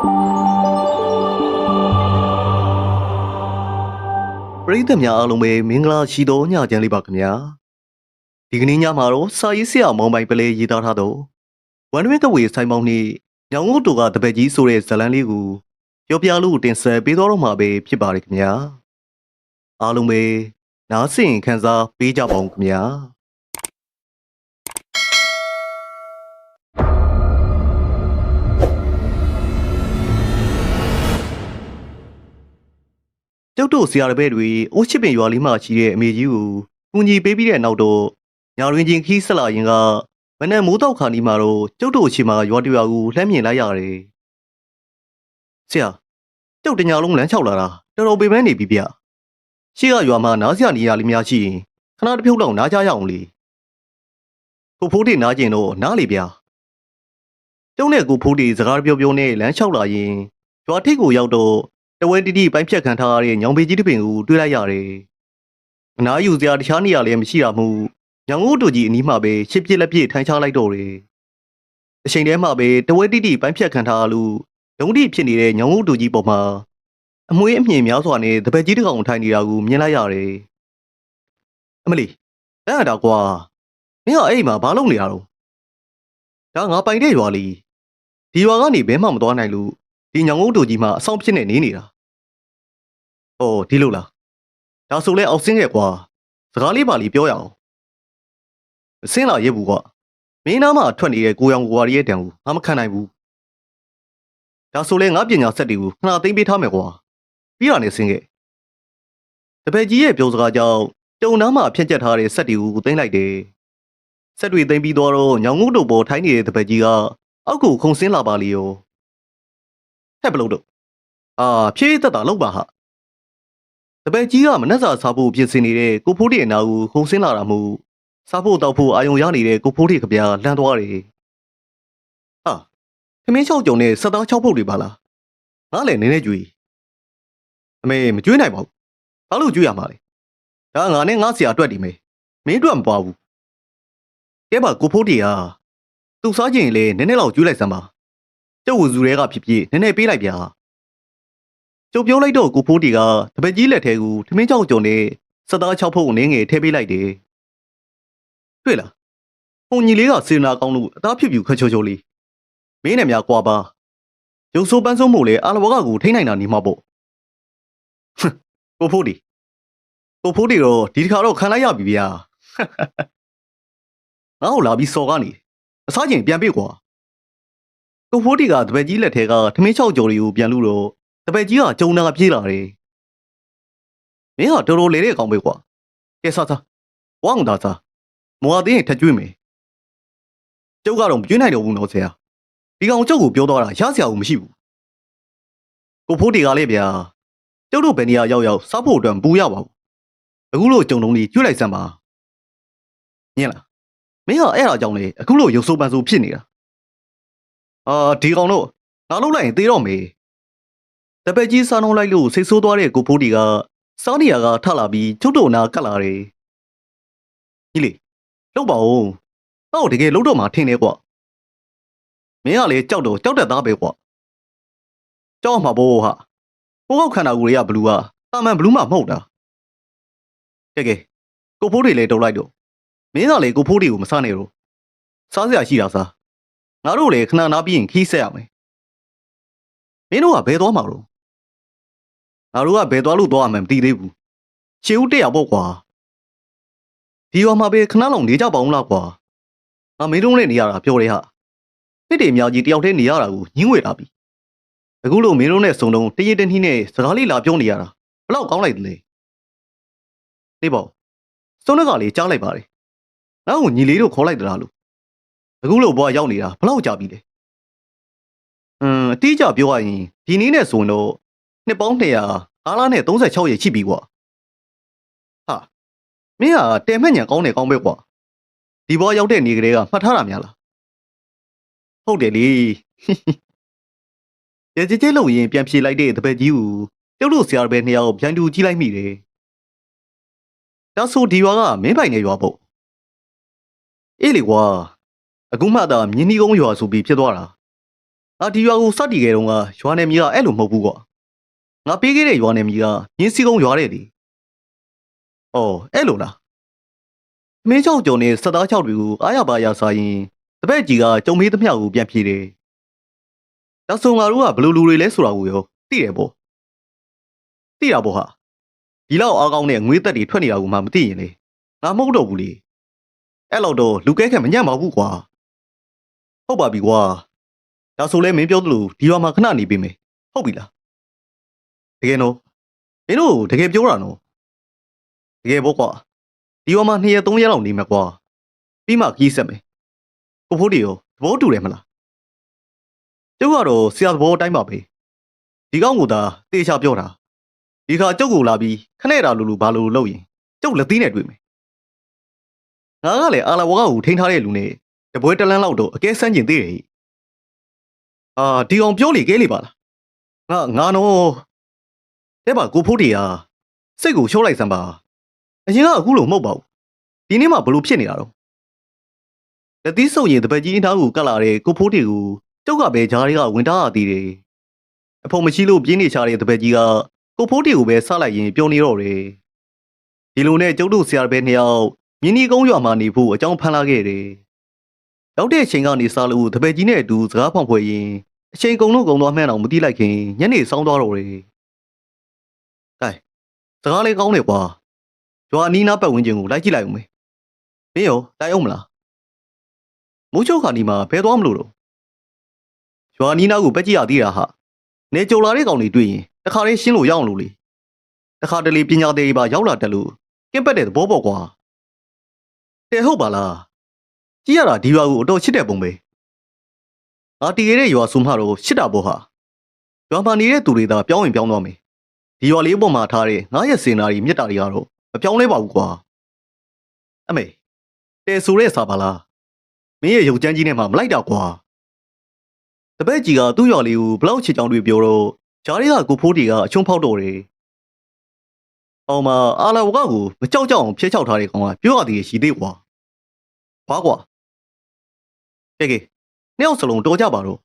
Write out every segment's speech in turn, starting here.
ပရိသတ်များအားလုံးပဲမင်္ဂလာရှိသောညချမ်းလေးပါခင်ဗျာဒီကနေ့ညမှာတော့စာရေးဆရာမောင်ပိုင်ပလဲရေးသားထားသောဝန်ဝင်းကဝေဆိုင်ပေါင်းနှင့်ညောင်ငုတ်တူကတပည့်ကြီးဆိုတဲ့ဇာတ်လမ်းလေးကိုပြောပြလို့တင်ဆက်ပေးတော်တော့မှာပဲဖြစ်ပါတယ်ခင်ဗျာအားလုံးပဲနားဆင်ခံစားပေးကြပါဦးခင်ဗျာ ကျုပ်တို့ဆရာတပည့်တွေအိုးချစ်ပင်ရွာလေးမှာရှိတဲ့အမေကြီးကိုကူညီပေးပြီးတဲ့နောက်တော့ညာရင်းချင်းခီးဆက်လာရင်ကမနဲ့မိုးတော့ခါနီမှာတော့ကျုပ်တို့အချိန်မှာရွာတရွာကိုလှမ်းမြင်လိုက်ရတယ်။ဆရာကျုပ်တညာလုံးလမ်းလျှောက်လာတာတော်တော်ပေမဲနေပြီဗျ။ရှေ့ကရွာမှာနားစရာနေရာလေးများရှိရင်ခဏတစ်ဖြုတ်လောက်နားကြရအောင်လေ။ကိုဖိုးတေနားကျင်တော့နားလေဗျာ။ကျုံနဲ့ကိုဖိုးတေစကားပြောပြောနဲ့လမ်းလျှောက်လာရင်ရွာထိပ်ကိုရောက်တော့ တဝဲတီတီပိုင်းဖြတ်ခံထားရတဲ့ညောင်ပေကြီးတစ်ပင်ကိုတွေ့လိုက်ရတယ်။အနားယူစရာတခြားနေရာလည်းမရှိတာမို့ညောင်ငုတ်တူကြီးအနီးမှာပဲရှစ်ပြစ်လက်ပြစ်ထိုင်ချလိုက်တော့တယ်။အချိန်တည်းမှာပဲတဝဲတီတီပိုင်းဖြတ်ခံထားရလို့ဒုံတိဖြစ်နေတဲ့ညောင်ငုတ်တူကြီးပေါ်မှာအမွေးအမြင်များစွာနဲ့တပည့်ကြီးတစ်ကောင်ထိုင်နေတာကိုမြင်လိုက်ရတယ်။အမလီအဲ့ဒါကွာမင်းကအဲ့ဒီမှာဘာလုပ်နေတာတော့ဒါငါပိုင်တဲ့ရွာလီဒီရွာကနေဘဲမှမသွားနိုင်လို့ ဒီညောင်ငုတ်တူကြီးမှာအဆောင်ဖြစ်နေနေနေတာ။အော်ဒီလိုလား။ဒါဆိုလဲအောက်ဆင်းခဲ့ကွာ။စကားလေးပါလီပြောရအောင်။မဆင်းလာရဲ့ဘူးကွာ။မင်းနားမှာထွက်နေတဲ့ကိုရောင်ကိုဝါရီရဲ့တံကိုငါမခံနိုင်ဘူး။ဒါဆိုလဲငါပညာဆက်တွေကိုခဏသိမ့်ပေးထားမယ်ကွာ။ပြီးတာနဲ့ဆင်းခဲ့။တပည့်ကြီးရဲ့ပြောစကားကြောင့်တုံနားမှာဖြန့်ကျက်ထားတဲ့ဆက်တွေကိုသိမ့်လိုက်တယ်။ဆက်တွေသိမ့်ပြီးတော့ညောင်ငုတ်တို့ပေါ်ထိုင်းနေတဲ့တပည့်ကြီးကအောက်ကိုခုန်ဆင်းလာပါလီယော။ ဟဲ့ဘလို့တို့အာဖြည့်သက်တာလောက်ပါဟာ။တပည့်ကြီးကမနှက်စာစားဖို့ပြင်ဆင်နေတဲ့ကိုဖိုးတီအနာကိုခုံဆင်းလာတာမို့စားဖို့တောက်ဖို့အာယုံရနေတဲ့ကိုဖိုးတီကဗျာလန့်သွားတယ်။ဟာခမင်းချောက်ကြုံနဲ့စက်သားချောက်ဖို့တွေပါလား။ငါလည်းနည်းနည်းကြွေး။အမေမကြွေးနိုင်ပါဘူး။ဘာလို့ကြွေးရမှာလဲ။ဒါငါနဲ့ငါဆရာအတွက်ဒီမေမင်းအတွက်မပွားဘူး။ကဲပါကိုဖိုးတီဟာသူ့စားခြင်းလေနည်းနည်းလောက်ကြွေးလိုက်စမ်းပါ။ ကျုပ်ဝဇူတွေကဖြစ်ဖြစ်နည်းနည်းပေးလိုက်ဗျာ။ကျုပ်ပြောလိုက်တော့ကိုဖိုးတီကတပည့်ကြီးလက်ထဲကိုထမင်းကြောက်ကြုံနဲ့စက်သား6ဖုတ်နင်းငယ်ထည့်ပေးလိုက်တယ်။တွေ့လား။ဟိုညီလေးကစေနာကောင်းလို့အသားဖြစ်ပြူခက်ချိုချိုလေး။မင်းနဲ့များကွာပါ။ရုပ်ဆိုးပန်းဆုံးမို့လေအာလဘကကိုထိနိုင်တာနေမှာပေါ့။ဟမ်ကိုဖိုးတီကိုဖိုးတီတော့ဒီတစ်ခါတော့ခံလိုက်ရပြီဗျာ။ငါ့ကိုလာပြီးစော်ကနေ။အစားချင်းပြန်ပြေးကွာ။ ကိုဖိုးတီကတပည့်ကြီးလက်ထဲကထမင်းချောက်ကြော်တွေကိုပြန်လို့တော့တပည့်ကြီးကကြုံနာပြေးလာတယ်။မင်းကတော်တော်လေတဲ့အကောင်ပဲကွာ။ကဲစားစား။ဝါအောင်သာစား။မော်အသေးရင်ထက်ကျွေးမယ်။ကျုပ်ကတော့မကျွေးနိုင်တော့ဘူးနော်ဆရာ။ဒီကောင်ကျုပ်ကိုပြောတော့တာရစရာဘူးမရှိဘူး။ကိုဖိုးတီကလည်းဗျာ။ကျုပ်တို့ဘယ်နေရာရောက်ရောက်စားဖို့အတွက်မပူရပါဘူး။အခုလို့ကြုံလုံးလေးကျွေးလိုက်စမ်းပါ။ညင်လား။မင်းကအဲ့ဒါကြောင့်လေအခုလို့ရုပ်ဆိုးပန်းဆိုးဖြစ်နေတာ။ အာဒီကောင်တော့ငါလုံးလိုက်ရင်သေတော့မေးတပည့်ကြီးစားနှုံးလိုက်လို့စိတ်ဆိုးသွားတဲ့ကိုဖိုးတီကစားနေရကထလာပြီးကျုပ်တို့နာကတ်လာတယ်။ကြီးလေလှုပ်ပါဦး။ဟောတကယ်လှုပ်တော့မှထင်တယ်ကွာ။မင်းကလေကြောက်တော့ကြောက်တတ်သားပဲကွာ။ကြောက်မှာဘောဟာ။ကိုကောက်ခန္ဓာကိုယ်တွေကဘလူးဟာတာမန်ဘလူးမှမဟုတ်တာ။ကဲကဲကိုဖိုးတီလေတုံလိုက်တော့မင်းကလေကိုဖိုးတီကိုမစားနဲ့တော့စားစရာရှိတာစား။ ငါတို့လေခဏနားပြီးရင်ခီးဆက်ရမယ်။မင်းတို့ကဘယ်သွားမှာတော့ငါတို့ကဘယ်သွားလို့သွားရမှန်းမသိသေးဘူး။ရှေးဦးတက်ရပေါ့ကွာ။ဒီရွာမှာပဲခဏလောက်နေကြပါဦးလားကွာ။ငါမင်းတို့နဲ့နေရတာပြောတယ်ဟာ။တစ်တေအများကြီးတယောက်တည်းနေရတာကိုညှင်းဝေလာပြီ။အခုလို့မင်းတို့နဲ့စုံတုံးတရေတနှီးနဲ့စကားလေးလာပြောနေရတာဘလောက်ကောင်းလိုက်သလဲ။နေပေါ့။စုံကလေးကြားလိုက်ပါလေ။နောက်ကိုညီလေးတို့ခေါ်လိုက်သလားလို့။ အခုလို့ဘွားရောက်နေတာဘလောက်ကြာပြီလဲ။အင်းအတိအကျပြောရရင်ဒီနေ့နဲ့ဆိုရင်တော့နှစ်ပေါင်း200အားလားနဲ့36ရက်ရှိပြီကွာဟာမင်းကတဲမှတ်ညံကောင်းတယ်ကောင်းပဲကွာဒီဘောရောက်တဲ့နေကလေးကမှတ်ထားတာများလားဟုတ်တယ်လေရကြကြလို့ရင်ပြန်ဖြေလိုက်တဲ့တပည့်ကြီးကိုကျုပ်တို့ဆရာတော်ပဲနှစ်ယောက်ပြန်တူကြည့်လိုက်မိတယ်ဒါဆိုဒီရွာကမင်းပိုင်နေရွာပေါ့အေးလေကွာ အခုမှသာမြင်းနီကုန်းရွာဆိုပြီးဖြစ်သွားတာငါဒီရွာကိုစတည်ခဲ့တော့ကရွာနယ်မြေကအဲ့လိုမဟုတ်ဘူးကွာငါပေးခဲ့တဲ့ရွာနယ်မြေကမြင်းစည်းကုန်းရွာတဲ့လေအော်အဲ့လိုလားမင်းချောက်ကြော်နဲ့စက်သားချောက်တွေကိုအားရပါရစားရင်တပည့်ကြီးကကြုံမေးသမျှကိုပြန်ဖြေတယ်ဒါဆိုငါတို့ကဘယ်လိုလူတွေလဲဆိုတာကိုရောသိတယ်ပေါ့သိတာပေါ့ဟာဒီလောက်အားကောင်းတဲ့ငွေသက်တွေထွက်နေတာကိုမှမသိရင်လေငါမဟုတ်တော့ဘူးလေအဲ့လောက်တော့လူကဲခက်မညံ့ပါဘူးကွာ ဟုတ်ပါပြီကွာဒါဆိုလဲမင်းပြောသလိုဒီရွာမှာခဏနေပေးမယ်ဟုတ်ပြီလားတကယ်နော်မင်းတို့တကယ်ပြောတာနော်တကယ်ပေါ့ကွာဒီရွာမှာ2ရက်3ရက်လောက်နေမှာကွာပြီးမှခကြီးဆက်မယ်ကိုဖိုးတီရောသဘောတူတယ်မလားကျုပ်ကတော့ဆရာသဘောအတိုင်းပါပဲဒီကောင်းကိုသာတေချာပြောတာဒီခါကျုပ်ကိုလာပြီးခနဲ့တာလူလူဘာလူလူလုပ်ရင်ကျုပ်လက်သီးနဲ့တွေ့မယ်ငါကလည်းအာလာဝါကကိုထိန်းထားတဲ့လူနဲ့ တပွဲတလန်းလောက်တော့အကဲဆန်းကျင်သေးတယ်ဟိအာဒီအောင်ပြောလေကဲလေပါလားငါငါနော်တဲ့ပါကိုဖိုးတီဟာစိတ်ကိုရှော့လိုက်စမ်းပါအရင်ကအခုလိုမဟုတ်ပါဘူးဒီနေ့မှဘလို့ဖြစ်နေတာတော့လက်သီးစုပ်ရင်တပတ်ကြီးအသားကိုကတ်လာတဲ့ကိုဖိုးတီကိုကျုပ်ကပဲဂျားတွေကဝင်ထားရသေးတယ်အဖို့မရှိလို့ပြင်းနေချတဲ့တပတ်ကြီးကကိုဖိုးတီကိုပဲဆလိုက်ရင်ပြောနေတော့တယ်ဒီလိုနဲ့ကျုပ်တို့ဆရာတစ်ပည့်နှစ်ယောက်မြင်းနီကုန်းရွာမှာနေဖို့အကြောင်းဖန်လာခဲ့တယ် ရောက်တဲ့အချိန်ကနေစလို့တပည့်ကြီးနဲ့အတူစကားဖောင်ဖွဲ့ရင်အချိန်ကုန်လို့ကုန်သွားမှန်းတော့မသိလိုက်ခင်ညနေစောင်းသွားတော့တယ်။ကဲစကားလေးကောင်းတယ်ကွာ။ကျွာအနီးနားပတ်ဝန်းကျင်ကိုလိုက်ကြည့်လိုက်ဦးမယ်။မင်းရောလိုက်အောင်မလား။မိုးချုပ်ခါဒီမှာဘယ်သွားမလို့တော့။ကျွာအနီးနားကိုပက်ကြည့်ရသေးတာဟာ။နေကြုံလာတဲ့ကောင်တွေတွေ့ရင်တခါလေးရှင်းလို့ရအောင်လို့လေ။တခါတလေပညာသေးပါရောက်လာတက်လို့ကင်းပက်တဲ့သဘောပေါ့ကွာ။တဲ့ဟုတ်ပါလား။ ကြည့်ရတာဒီရွာကိုအတော်ချစ်တဲ့ပုံပဲ။ငါတည်ရတဲ့ရွာဆိုမှတော့ရှစ်တာပေါ့ဟာရွာမှာနေတဲ့သူတွေသာပြောင်းရင်ပြောင်းသွားမယ်ဒီရွာလေးပေါ်မှာထားတဲ့ငါရဲ့စင်နာရီမြတ်တာတွေကတော့မပြောင်းလဲပါဘူးကွာအမေတဲဆိုတဲ့စာပါလားမင်းရဲ့ရုပ်ကြမ်းကြီးနဲ့မှမလိုက်တာကွာတပည့်ကြီးကသူ့ရွာလေးကိုဘလောက်ချစ်ချောင်းတွေပြောတော့ဂျားတွေကကိုဖိုးတီကအချုံဖောက်တော့တယ်အောင်မအာလာဝကကိုမကြောက်ကြောက်အောင်ဖျက်ချောက်ထားတဲ့ကောင်ကပြောရသေးရရှိသေးကွာဘာကွာ ကဲကဲနှစ်ယောက်စလုံးတော်ကြပါတော့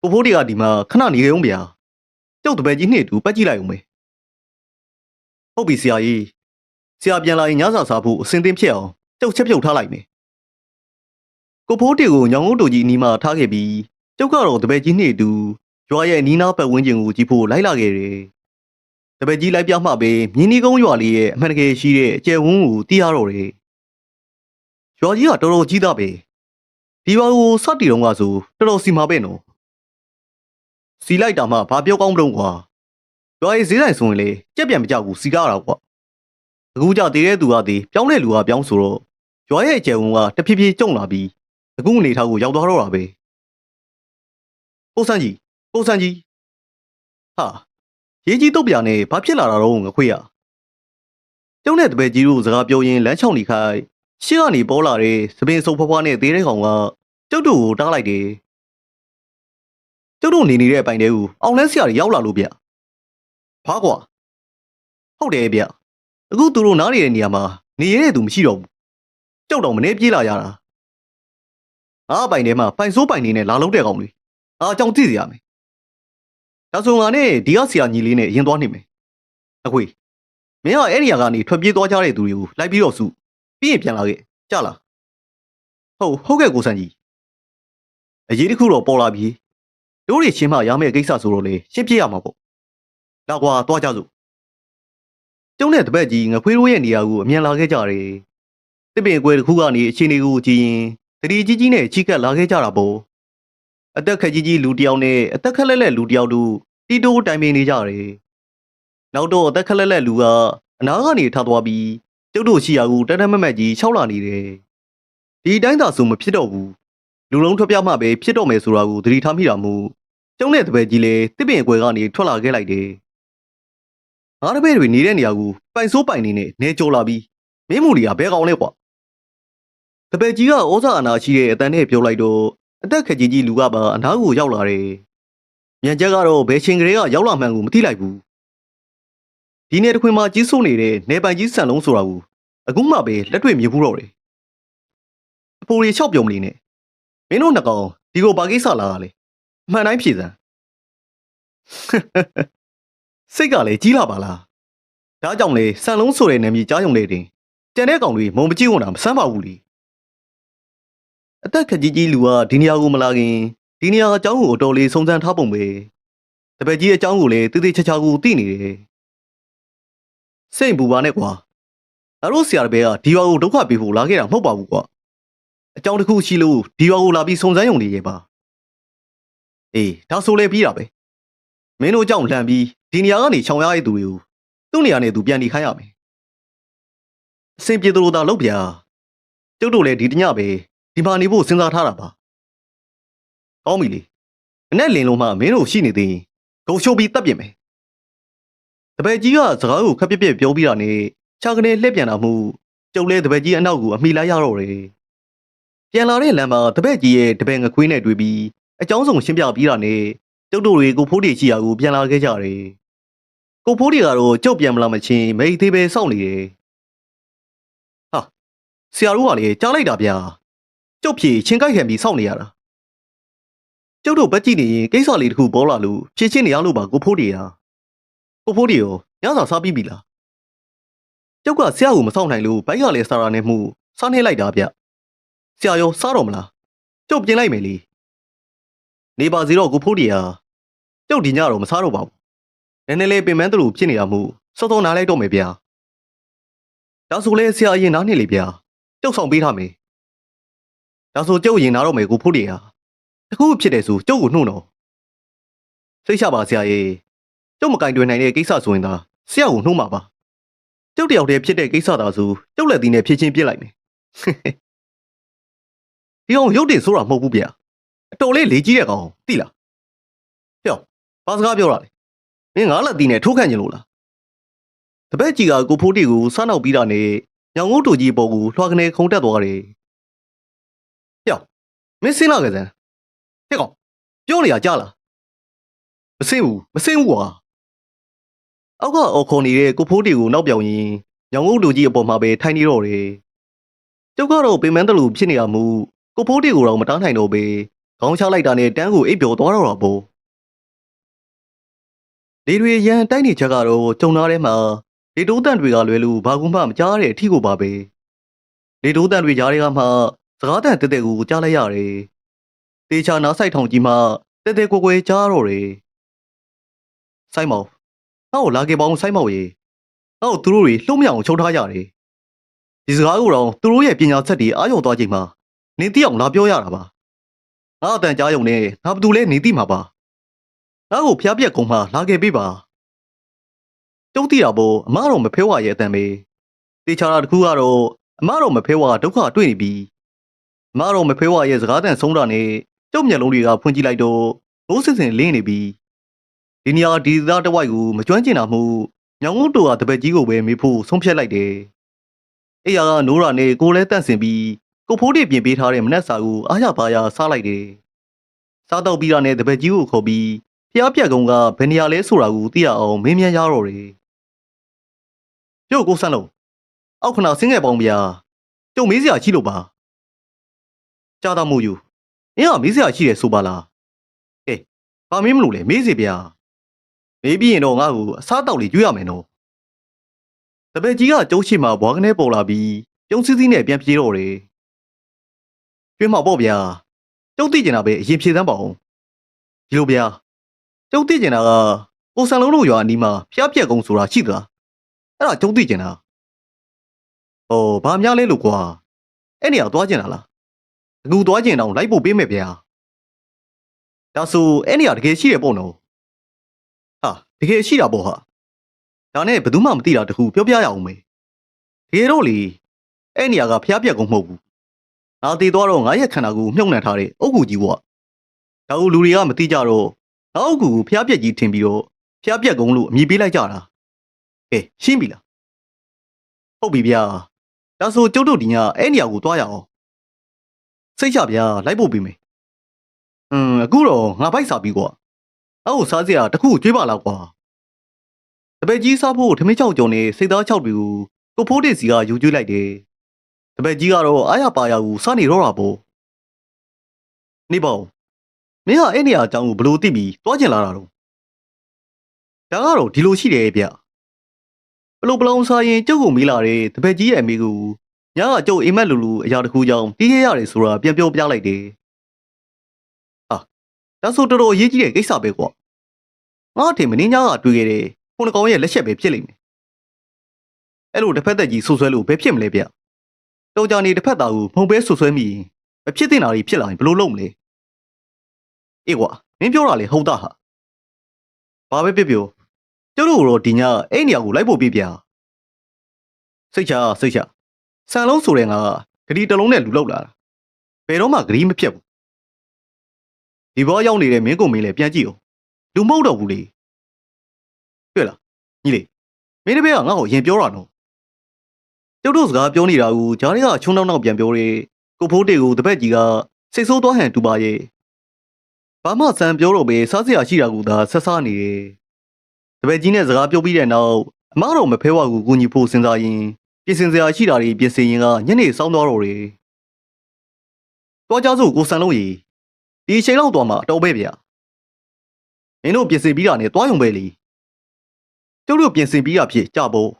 ကိုဖိုးတီကဒီမှာခဏနေကြအောင်ဗျာကျုပ်တပည့်ကြီးနှစ်အတူပတ်ကြည့်လိုက်အောင်မေဟုတ်ပြီဆရာကြီးဆရာပြန်လာရင်ညစာစားဖို့အစင်သင်းဖြစ်အောင်ကျုပ်ချက်ပြုတ်ထားလိုက်မယ်ကိုဖိုးတီကိုညောင်ငုတ်တူကြီးအနီးမှာထားခဲ့ပြီးကျုပ်ကတော့တပည့်ကြီးနှစ်အတူရွာရဲ့နီးနားပတ်ဝန်းကျင်ကိုကြည့်ဖို့လိုက်လာခဲ့တယ်တပည့်ကြီးလိုက်ပြမှပဲမြင်းနီကုန်းရွာလေးရဲ့အမှန်တကယ်ရှိတဲ့အကျယ်ဝန်းကိုသိရတော့တယ်ရွာကြီးကတော်တော်ကြီးသားပဲ ဒီဘာကိုစတီတော့ကဆိုတော်တော်စီမာပဲနော်စီလိုက်တာမှဘာပြောကောင်းမလို့ကွာရွာရေးဈေးဆိုင်ဆိုရင်လေကြက်ပြန်မကြောက်ဘူးစီကားတာကွာအခုကြတည်တဲ့သူကတည်ပြောင်းတဲ့လူကပြောင်းဆိုတော့ရွာရဲ့အကျယ်ဝန်ကတဖြည်းဖြည်းကျုံလာပြီးအခုအနေထားကိုရောက်သွားတော့တာပဲကိုစန်းကြီးကိုစန်းကြီးဟာရေးကြီးတုတ်ပြာနဲ့ဘာဖြစ်လာတာတော့ငခွေးရကျုံတဲ့တပည့်ကြီးတို့စကားပြောရင်းလမ်းချောင်းနေခိုင်း ရှေ့ကနေပေါ်လာတဲ့သပင်စုပ်ဖွားဖွားနဲ့သေးတဲ့ကောင်ကကျုပ်တို့ကိုတားလိုက်တယ်ကျုပ်တို့နေနေတဲ့အပိုင်တဲကိုအောင်လဲဆရာတွေရောက်လာလို့ဗျဘာကွာဟုတ်တယ်ဗျအခုသူတို့နားနေတဲ့နေရာမှာနေရတဲ့သူမရှိတော့ဘူးကျုပ်တော့မနေပြေးလာရတာငါအပိုင်ထဲမှာပိုင်စိုးပိုင်နေနဲ့လာလုံးတဲ့ကောင်တွေအားအကြောင်းသိစီရမယ်ဒါဆိုငါနဲ့ဒီကဆရာညီလေးနဲ့ရင်သွားနေမယ်အခွေမင်းကအဲ့ဒီနေရာကနေထွက်ပြေးသွားကြတဲ့သူတွေကိုလိုက်ပြီးတော့စု ပြီးရင်ပြန်လာခဲ့ကြလားဟုတ်ဟုတ်ကဲ့ကိုစံကြီးအရေးတစ်ခုတော့ပေါ်လာပြီတို့တွေချင်းမရမယ့်ကိစ္စဆိုတော့လေရှင်းပြရမှာပေါ့လာကွာသွားကြစို့ကျုံတဲ့တပည့်ကြီးငခွေးတို့ရဲ့နေရာကိုအမြန်လာခဲ့ကြတယ်တစ်ပင်အကွယ်တစ်ခုကနေအချင်းတွေကိုကြည့်ရင်တတိကြီးကြီးနဲ့ချိကက်လာခဲ့ကြတာပေါ့အသက်ခက်ကြီးကြီးလူတစ်ယောက်နဲ့အသက်ခက်လက်လက်လူတစ်ယောက်တို့တီတိုးတိုင်ပင်နေကြတယ်နောက်တော့အသက်ခက်လက်လက်လူကအနားကနေထသွားပြီး ကျုပ်တို့ရှိရာကိုတန်းတန်းမတ်မတ်ကြီးခြောက်လာနေတယ်ဒီအတိုင်းသာဆိုမဖြစ်တော့ဘူးလူလုံးထွက်ပြမှပဲဖြစ်တော့မယ်ဆိုတာကိုသတိထားမိတာမို့ကျုံတဲ့တပည့်ကြီးလည်းတစ်ပင်အကွယ်ကနေထွက်လာခဲ့လိုက်တယ်ငါးတပည့်တွေနေတဲ့နေရာကိုပိုင်စိုးပိုင်နေနဲ့နေကြော်လာပြီးမင်းမူလီကဘဲကောင်းလဲကွာတပည့်ကြီးကဩဇာအနာရှိတဲ့အတန်နဲ့ပြောလိုက်တော့အသက်ခက်ကြီးကြီးလူကပါအနားကိုရောက်လာတယ်မြန်ချက်ကတော့ဘယ်ချိန်ကလေးကရောက်လာမှန်းကိုမသိလိုက်ဘူး ဒီနေ့တစ်ခွင်မှာကြီးစိုးနေတဲ့နေပိုင်ကြီးဆန်လုံးဆိုတာကိုအခုမှပဲလက်တွေ့မြင်ဘူးတော့တယ်အဖိုးရီလျှောက်ပြုံးမလေးနဲ့မင်းတို့နှစ်ကောင်ဒီကိုဘာကိစ္စလာတာလဲအမှန်တိုင်းဖြေစမ်းစိတ်ကလည်းကြီးလာပါလားဒါကြောင့်လေဆန်လုံးဆိုတဲ့နာမည်ကြားရုံလေးတင်ကျန်တဲ့ကောင်တွေမုံမကြည့်ဝင်တာမဆမ်းပါဘူးလीအသက်ခက်ကြီးကြီးလူကဒီနေရာကိုမလာခင်ဒီနေရာအကြောင်းကိုအတော်လေးစုံစမ်းထားပုံပဲတပည့်ကြီးအကြောင်းကိုလည်းတိတိကျကျကိုသိနေတယ် စိတ်ပူပါနဲ့ကွာအရိုးဆရာတပည့်ကဒီရွာကိုဒုက္ခပေးဖို့လာခဲ့တာမဟုတ်ပါဘူးကွာအကြောင်းတစ်ခုရှိလို့ဒီရွာကိုလာပြီးစုံစမ်းရုံလေးရဲ့ပါအေးဒါဆိုလည်းပြီးတာပဲမင်းတို့ကြောင့်လှန်ပြီးဒီနေရာကနေခြောင်ရတဲ့သူတွေကိုသူ့နေရာနဲ့သူပြန် đi ခိုင်းရမယ်အစင်ပြေသူတို့သာလုပ်ပြကျုပ်တို့လည်းဒီတညပဲဒီမှာနေဖို့စဉ်းစားထားတာပါကောင်းပြီလေမနဲ့လင်လုံးမှမင်းတို့ရှိနေသေးရင်ဂုံရှုံးပြီးတပ်ပြင်မယ် တပည့်ကြီးကစကားကိုခက်ပြက်ပြက်ပြောပြီးတာနဲ့ခြာကနေလှည့်ပြန်လာမှုကျုပ်လဲတပည့်ကြီးအနောက်ကိုအမိလိုက်ရတော့တယ်ပြန်လာတဲ့လမ်းမှာတပည့်ကြီးရဲ့တပည့်ငခွေးနဲ့တွေ့ပြီးအကြောင်းစုံရှင်းပြပြီးတာနဲ့ကျုပ်တို့တွေကိုဖိုးတီချီယာကိုပြန်လာခဲ့ကြတယ်ကိုဖိုးတီကတော့ကျုပ်ပြန်မလာမချင်းမိတ်သေးပဲစောင့်နေတယ်ဟာဆရာတို့ကလည်းကြားလိုက်တာဗျာကျုပ်ဖြေချင်းကိုက်ခံပြီးစောင့်နေရတာကျုပ်တို့ဘက်ကြည့်နေရင်ကိစ္စလေးတစ်ခုပေါ်လာလို့ဖြေချင်းနေရလို့ပါကိုဖိုးတီဟာ ကိုဖိုးတီရောညစာစားပြီးပြီလားကျုပ်ကဆရာကိုမဆောင်နိုင်လို့ဘိုက်ကလည်းစားရနေမှုစားနေလိုက်တာဗျဆရာရောစားတော့မလားကျုပ်ပြင်လိုက်မယ်လေနေပါစီတော့ကိုဖိုးတီဟာကျုပ်ဒီညတော့မစားတော့ပါဘူးနည်းနည်းလေးပင်မန်းတူဖြစ်နေတာမှုစောစောနားလိုက်တော့မယ်ဗျာဒါဆိုလဲဆရာအရင်နားနေလေဗျာကျုပ်ဆောင်ပေးထားမယ်ဒါဆိုကျုပ်ရင်နားတော့မယ်ကိုဖိုးတီဟာတခုဖြစ်တယ်ဆိုကျုပ်ကိုနှုတ်တော့စိတ်ချပါဆရာရေ ကျုပ်မကင်တွင်နိုင်တဲ့ကိစ္စဆိုရင်သာဆရာကိုနှုတ်မှာပါကျုပ်တယောက်တည်းဖြစ်တဲ့ကိစ္စသာဆိုကျုပ်လက်သီးနဲ့ဖြည့်ချင်းပြစ်လိုက်မယ်ဒီအောင်ရုပ်တင်ဆိုတာမဟုတ်ဘူးဗျာအတော်လေးလေးကြီးတဲ့ကောင်သိလားဟဲ့ဘာစကားပြောတာလဲမင်းငါလက်သီးနဲ့ထိုးခန့်ကျင်လို့လားတပည့်ကြီးကကိုဖိုးတီကိုစားနောက်ပြီးတာနဲ့ညောင်ငုတ်တူကြီးပေါ်ကိုလွှာကနေခုံတက်သွားတယ်ဟဲ့မင်းစင်းလာကြစမ်းဟဲ့ကောင်ပြောနေရကြလားမစင်းဘူးမစင်းဘူးကွာ အောက်ကအော်ခေါ်နေတဲ့ကိုဖိုးတီကိုနောက်ပြောင်ရင်ညောင်ငုတ်လူကြီးအပေါ်မှာပဲထိုင်နေတော့တယ်။ကျုပ်ကတော့ပင်မန်းတလူဖြစ်နေရမှုကိုဖိုးတီကိုတော့မတားနိုင်တော့ပဲခေါင်းချလိုက်တာနဲ့တန်းကိုအိပ်ပျော်သွားတော့တာပေါ့။လေတွေရန်တိုက်နေချက်ကတော့ကြုံသားထဲမှာလေတိုးတန့်တွေကလွယ်လို့ဘာကူမှမကြားတဲ့အထီကိုပါပဲ။လေတိုးတန့်တွေကြားတွေကမှစကားတန်တက်တက်ကိုကြားလိုက်ရတယ်။တေချာနားဆိုင်ထောင်ကြီးမှတက်တက်ကွယ်ကွယ်ကြားတော့တယ်။ဆိုင်မောင် ငါ့ကိုလာခဲ့ပေါင်းဆိုင်းမောက်ရေငါ့ကိုသူတို့တွေလှုပ်မြောင်ချုပ်ထားကြတယ်ဒီစကားကိုတော့သူတို့ရဲ့ပညာချက်တွေအားရုံသွားချိန်မှာနေတိအောင်လာပြောရတာပါငါအတန်ကြားယုံနဲ့ငါဘသူလဲနေတိမှာပါငါ့ကိုဖျားပြက်ကုန်းမှာလာခဲ့ပေးပါတုံးတိတာပေါ်အမတော်မဖဲဝါရဲ့အတန်ပဲတေချာတာတစ်ခုကတော့အမတော်မဖဲဝါဒုက္ခတွေ့နေပြီအမတော်မဖဲဝါရဲ့စကားတန်ဆုံးတာနဲ့ကျုပ်မျက်လုံးတွေကဖွင့်ကြည့်လိုက်တော့မိုးစစ်စင်လင်းနေပြီ ဒီနေရာဒီသားတစ်ဝိုက်ကိုမကျွမ်းကျင်တာမှုညောင်ငုတ်တူကတပည့်ကြီးကိုပဲမေးဖို့ဆုံးဖြတ်လိုက်တယ်။အေးရကနိုးရာနဲ့ကိုလဲတန့်စင်ပြီးကိုဖိုးတွေပြင်ပေးထားတဲ့မနက်စာကိုအားရပါရစားလိုက်တယ်။စားတော့ပြီးတာနဲ့တပည့်ကြီးကိုခေါ်ပြီးဖျားပြက်ကုန်းကဘယ်နေရာလဲဆိုတာကိုသိရအောင်မင်းမြန်ရတော့တယ်။ပြုတ်ကိုဆန်းလုံးအောက်ခဏဆင်းခဲ့ပေါင်းဗျာ။ကျုံမေးစရာရှိလို့ပါ။ကြားတော့မို့ယူ။အင်းကမေးစရာရှိတယ်ဆိုပါလား။ကဲဘာမင်းမလို့လဲမေးစီဗျာ။ မေးပြီးရင်တော့ငါ့ကိုအစားတောက်လေးကျွေးရမယ်နော်။တပည့်ကြီးကကျုံးရှိမှဘွားကနေပေါ်လာပြီးပြုံးစည်းစည်းနဲ့ပြန်ပြေးတော့တယ်။ကျွေးမှာပေါ့ဗျာ။ကျုံသိကျင်တာပဲအရင်ဖြေစမ်းပါအောင်။ဒီလိုဗျာ။ကျုံသိကျင်တာကကိုဆန်လုံးတို့ရွာအနီးမှာဖျားပြက်ကုန်းဆိုတာရှိသလား။အဲ့ဒါကျုံသိကျင်တာ။ဟောဘာများလဲလို့ကွာ။အဲ့နေရာသွားကျင်တာလား။အခုသွားကျင်တော့လိုက်ဖို့ပေးမယ်ဗျာ။ဒါဆိုအဲ့နေရာတကယ်ရှိတယ်ပေါ့နော်။ဟာ တကယ်ရှိတာပေါ့ဟာ။ဒါနဲ့ဘယ်သူမှမသိတာတခုပြောပြရအောင်မေ။တကယ်တော့လေအဲ့နေရာကဖျားပြက်ကုန်းမဟုတ်ဘူး။ငါတည်သွားတော့ငါရဲ့ခန္ဓာကိုယ်မြုပ်နှံထားတဲ့အုတ်ကူကြီးပေါ့။ဒါကိုလူတွေကမသိကြတော့ငါအုတ်ကူကိုဖျားပြက်ကြီးထင်ပြီးတော့ဖျားပြက်ကုန်းလို့အမည်ပေးလိုက်ကြတာ။ကဲရှင်းပြီလား။ဟုတ်ပြီဗျာ။ဒါဆိုကျုပ်တို့ဒီညအဲ့နေရာကိုသွားရအောင်။စိတ်ချဗျာလိုက်ဖို့ပြီးမယ်။อืมအခုတော့ငါဘိုက်စားပြီကွာ။ အောက်စားစရာတစ်ခုကျွေးပါလားကွာ။တပည့်ကြီးစားဖို့ထမင်းချောက်ကြုံနေစိတ်သားချောက်တွေကိုကိုဖိုးတဲ့စီကယူကျွေးလိုက်တယ်။တပည့်ကြီးကတော့အားရပါရကိုစားနေတော့တာပေါ့။နေပေါ့မင်းကအဲ့နေရာအကြောင်းကိုဘလို့သိပြီးတွားကျင်လာတာတော့ဒါကတော့ဒီလိုရှိတယ်ဗျဘလို့ပလောင်စားရင်ကျုပ်ကိုမေးလာတယ်တပည့်ကြီးရဲ့အမေကိုညကကျုပ်အိမ်မက်လူလူအရာတစ်ခုကြောင့်တီးရရတယ်ဆိုတာပြန်ပြောပြလိုက်တယ်ဟာ ဒါဆိုတော်တော်အရေးကြီးတဲ့ကိစ္စပဲကွာငါအထင်မင်းညကတွေ့ခဲ့တယ်ခုနကောင်ရဲ့လက်ချက်ပဲဖြစ်လိမ့်မယ်အဲ့လိုတစ်ဖက်သက်ကြီးဆူဆွဲလို့ဘယ်ဖြစ်မလဲဗျတော်ကြနေတစ်ဖက်သားကိုမဟုတ်ပဲဆူဆွဲမိရင်မဖြစ်တင်တာတွေဖြစ်လာရင်ဘလို့လုပ်မလဲအေးကွာမင်းပြောတာလေဟုတ်တာဟာဘာပဲပြောပြောကျတို့တို့ဒီညအဲ့နေရာကိုလိုက်ဖို့ပြပြစိတ်ချစိတ်ချဆန်လုံးဆိုတဲ့ငါဂရီတစ်လုံးနဲ့လူလောက်လာတာဘယ်တော့မှဂရီမပြတ်ဘူး ဒီဘောရောက်နေတဲ့မင်းကိုမင်းလည်းပြန်ကြည့်အောင်လူမဟုတ်တော့ဘူးလေတွေ့လားညီလေးမင်းတပည့်ကငါ့ကိုရင်ပြောတာနော်ကျုပ်တို့စကားပြောနေတာကိုဂျားတွေကချုံနောက်နောက်ပြန်ပြောတယ်ကိုဖိုးတေကိုတပည့်ကြီးကစိတ်ဆိုးသွားဟန်တူပါရဲ့ဘာမှစံပြောတော့ပဲစားစရာရှိတာကူသာဆက်စားနေတယ်။တပည့်ကြီးနဲ့စကားပြောပြီးတဲ့နောက်အမတော်မဖဲဝါကူကူညီဖို့စဉ်းစားရင်ပြင်ဆင်စရာရှိတာတွေပြင်ဆင်ရင်ကညနေစောင်းသွားတော့တယ်။တွားကြစို့ကိုစံလုံးကြီး ဒီအချိန်လောက်သွားမှာတော့ပဲဗျာ။မင်းတို့ပြင်ဆင်ပြီးတာနဲ့တွားရုံပဲလေ။ကျုပ်တို့ပြင်ဆင်ပြီးတာဖြစ်ကြဖို့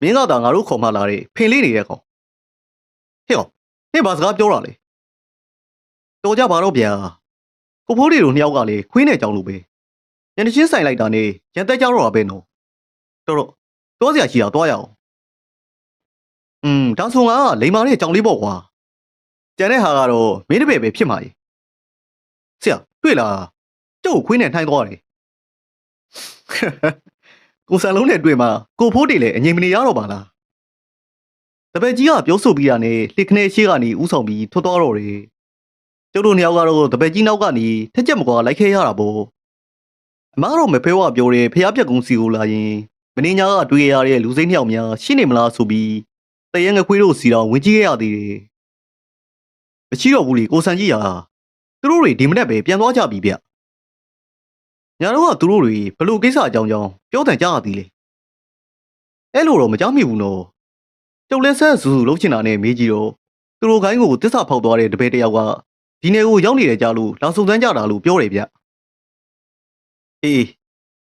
မင်းကသာငါတို့ခေါ်မှလာတဲ့ဖင်လေးနေတဲ့ကောင်။ဟဲ့ကောင်မင်းဘာစကားပြောတာလဲ။တော်ကြပါတော့ဗျာ။ကိုဖိုးတွေတို့နှစ်ယောက်ကလေခွင်းနဲ့ကြောင်လို့ပဲညနေချင်းဆိုင်လိုက်တာနဲ့ရန်တက်ကြတော့တာပဲနော်တော်တော့တောစရာရှိတာတွားရအောင်อืมဒါဆိုငါကလိန်မာတဲ့ကြောင်လေးပေါ့ကွာကျန်တဲ့ဟာကတော့မင်းတပည့်ပဲဖြစ်မှာကြီး ဆရာတွေ့လားကျုပ်ကိုခွင်းနဲ့ထိုင်းသွားတယ်ကိုစံလုံးနဲ့တွေ့မှာကိုဖိုးတွေလည်းအငြိမ်မနေရတော့ပါလားတပည့်ကြီးကပြောဆိုပြီးတာနဲ့လှစ်ခနဲ့ရှေ့ကနေဥဆောင်ပြီးထွက်သွားတော့တယ်ကျုပ်တို့နှစ်ယောက်ကတော့တပည့်ကြီးနောက်ကနေထက်ချက်မကွာလိုက်ခဲရတာပေါ့အမားတော့မဖဲဝါပြောတယ်ဖះပြက်ကုန်းစီကိုလာရင်မင်းညာကတွေ့ရတဲ့လူစိမ့်နှစ်ယောက်များရှင်းနေမလားဆိုပြီးတရဲငခွေးတို့စီတော့ဝင်ကြည့်ခဲ့ရသေးတယ်မရှိတော့ဘူးလေကိုဆန်ကြီးရာ သူတို့တွေဒီမနေ့ပဲပြန်သွားကြပြီဗျညာတော့ကသူတို့တွေဘလို့ကိစ္စအကြောင်းကြောင်းပြောတန်ကြရသေးလေအဲ့လိုတော့မကြောက်မိဘူးနော်ကျုပ်လည်းဆက်စူးစူးလှုပ်ချင်တာနဲ့မေးကြည့်တော့သူတို့ခိုင်းကိုတစ္ဆာဖောက်သွားတဲ့တပည့်တစ်ယောက်ကဒီနယ်ကိုရောက်နေတယ်ကြလို့လာစုံစမ်းကြတာလို့ပြောတယ်ဗျအေး